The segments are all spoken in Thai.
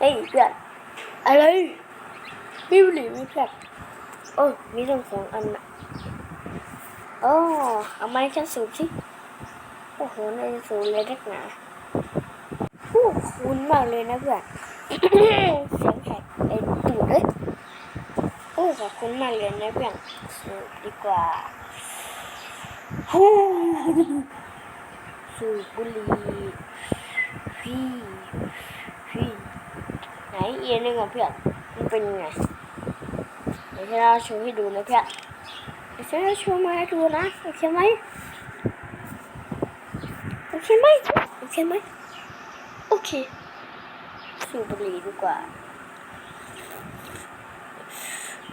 เฮ้ยเพื่อนอะไรมีบุหรี่ไหมเพื่อนโอ้มีทั้งสองอันนะโอ้เอาไม้ฉันสูบสิโอ้โหในสูบเลยนักหนาโอ้คุ้นมากเลยนะเพื่อนเสียงแหกไอ้ตูดเลยโอ้ขอบคุณมากเลยนะเพื่อนสูบดีกว่าฮู้สูบบุหรี่พี่ ไหนเอียนึงอะเพื่อนมันเป็นยังไงเดี๋ยวเราโชว์ให้ดูนะเพื่อนเดี๋ยวเราโชว์มาให้ดูนะโอเคไหมโอเคไหมโอเคไหมโอเคสูบบุหรี่ดีกว่า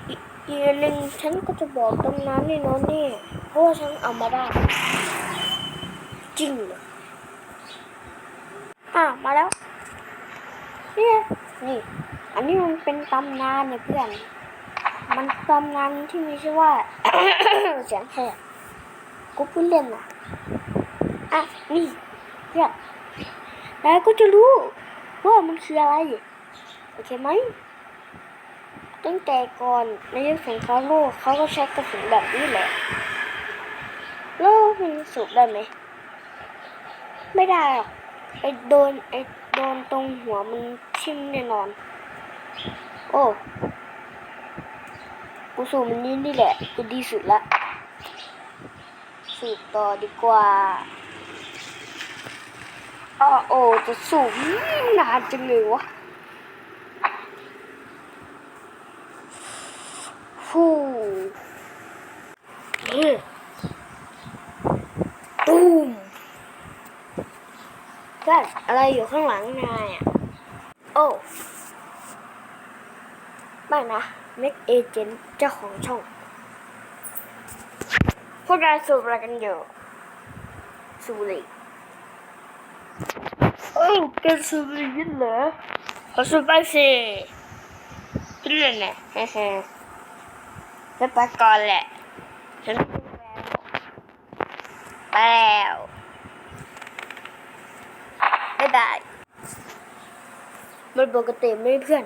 อีอีกอันหนึ่งฉันก็จะบอกตำนานนี่น้อนนี่เพราะว่าฉันเอามาได้ จริงเหรออะมาแล้ว นี่ อันนี้มันเป็นตำนานเนี่ยเพื่อน มันตำนานที่มีชื่อว่า เสียงแหบกูพูดเล่นนะอะนี่เพื่อนนายก็จะรู้ว่ามันคืออะไร โอเคไหม ตั้งแต่ก่อนในยุคสงครามโลกเขาก็ใช้กระสุนแบบนี้แหละ แล้วมันสูบได้ไหม ไม่ได้หรอกไอ้โดนไอ้ โดนตรงหัวมันทิ่มแน่นอน โอ้กูสูบมันนี้นี่แหละกูดีสุดละสูบต่อดีกว่าอ้อโอจะสูบนานจังเลยวะฟูนี่ตูม เพื่อนอะไรอยู่ข้างหลังนายอะ โอ้ไม่นะเม็กเอเจนต์เจ้าของช่อง พวกนายสูบอะไรกันอยู่สูบบุหรี่โอ้แกสูบบุหรี่เหรอขอสูบไปสิขึ้นเลยนะเฮ้เฮ้จะไปก่อนแหละฉันไปแล้ว ได้ มันปกติไม่เพื่อน